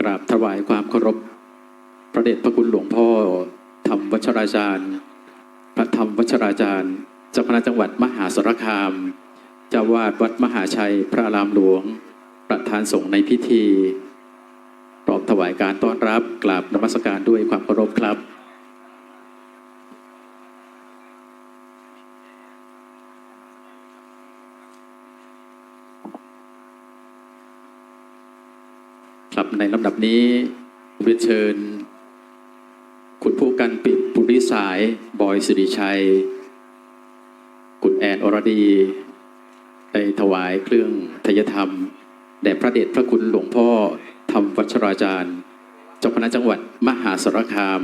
กราบถวายความเคารพ พระเดชพระคุณหลวงพ่อธรรมวัชราจารย์ พระธรรมวัชราจารย์เจ้าคณะจังหวัดมหาสารคาม เจ้าวาดวัดมหาชัยพระรามหลวง ประธานสงฆ์ในพิธีพร้อมถวายการต้อนรับกราบนมัสการด้วยความเคารพครับ ครับในลำดับนี้เรียนเชิญ คุณผู้กันปิดปุริสาย บอยสิริชัย คุณแอนอรดี ได้ถวายเครื่องทยธรรม แด่พระเดชพระคุณหลวงพ่อธรรมวัชราจารย์ เจ้าคณะจังหวัดมหาสารคาม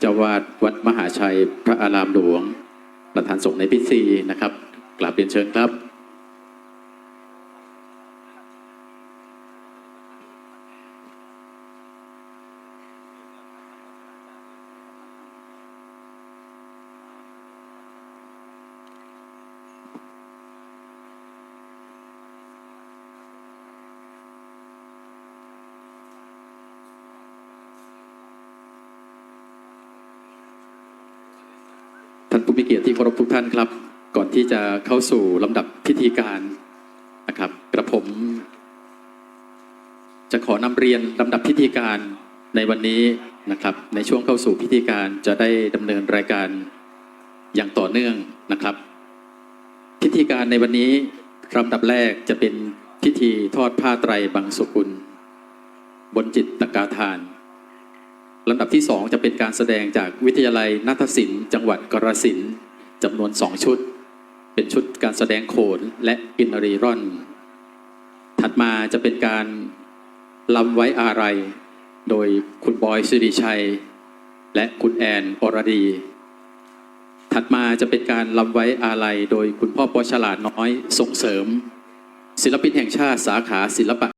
เจ้าวาดวัดมหาชัยพระอารามหลวง ประธานสงฆ์ในพิธีนะครับกราบเรียนเชิญครับ มีเกียรติที่เคารพทุกท่านครับ ก่อนที่จะเข้าสู่ลำดับพิธีการนะครับ กระผม จะขอนำเรียนลำดับพิธีการในวันนี้นะครับ ในช่วงเข้าสู่พิธีการจะได้ดำเนินรายการอย่างต่อเนื่องนะครับ พิธีการในวันนี้ลำดับแรกจะเป็นพิธีทอดผ้าไตรบังสุกุล บนจิตตกาทาน ลำดับที่ 2 จะเป็นการแสดงจากวิทยาลัยนาฏศิลป์จังหวัดกรสินจำนวน 2 ชุด เป็นชุดการแสดงโขนและกินรีร่อน ถัดมาจะเป็นการลำไว้อาลัยโดยคุณบอยสิริชัย และคุณแอนอรดี ถัดมาจะเป็นการลำไว้อาลัยโดยคุณพ่อปอฉลาดน้อยส่งเสริม ศิลปินแห่งชาติสาขาศิลปะ